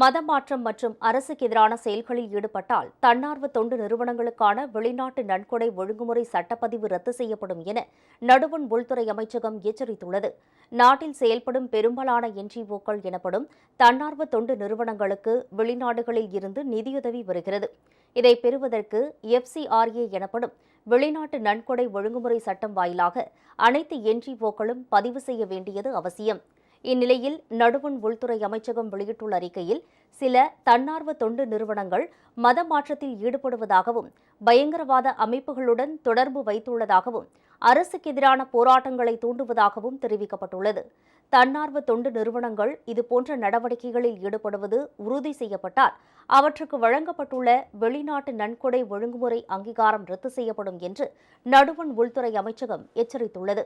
மதமாற்றம் மற்றும் அரசுக்கு எதிரான செயல்களில் ஈடுபட்டால் தன்னார்வ தொண்டு நிறுவனங்களுக்கான வெளிநாட்டு நன்கொடை ஒழுங்குமுறை சட்டப்பதிவு ரத்து செய்யப்படும் என நடுவண் உள்துறை அமைச்சகம் எச்சரித்துள்ளது. நாட்டில் செயல்படும் பெரும்பாலான என்ஜிஓக்கள் எனப்படும் தன்னார்வ தொண்டு நிறுவனங்களுக்கு வெளிநாடுகளில் இருந்து நிதியுதவி வருகிறது. இதை பெறுவதற்கு எஃப்சிஆர்ஏ எனப்படும் வெளிநாட்டு நன்கொடை ஒழுங்குமுறை சட்டம் வாயிலாக அனைத்து என்ஜிஓக்களும் பதிவு செய்ய வேண்டியது அவசியம். இந்நிலையில் நடுவண் உள்துறை அமைச்சகம் வெளியிட்டுள்ள அறிக்கையில் சில தன்னார்வ தொண்டு நிறுவனங்கள் மத மாற்றத்தில் ஈடுபடுவதாகவும் பயங்கரவாத அமைப்புகளுடன் தொடர்பு வைத்துள்ளதாகவும் அரசுக்கு எதிரான போராட்டங்களை தூண்டுவதாகவும் தெரிவிக்கப்பட்டுள்ளது. தன்னார்வ தொண்டு நிறுவனங்கள் இதுபோன்ற நடவடிக்கைகளில் ஈடுபடுவது உறுதி செய்யப்பட்டால் அவற்றுக்கு வழங்கப்பட்டுள்ள வெளிநாட்டு நன்கொடை ஒழுங்குமுறை அங்கீகாரம் ரத்து செய்யப்படும் என்று நடுவண் உள்துறை அமைச்சகம் எச்சரித்துள்ளது.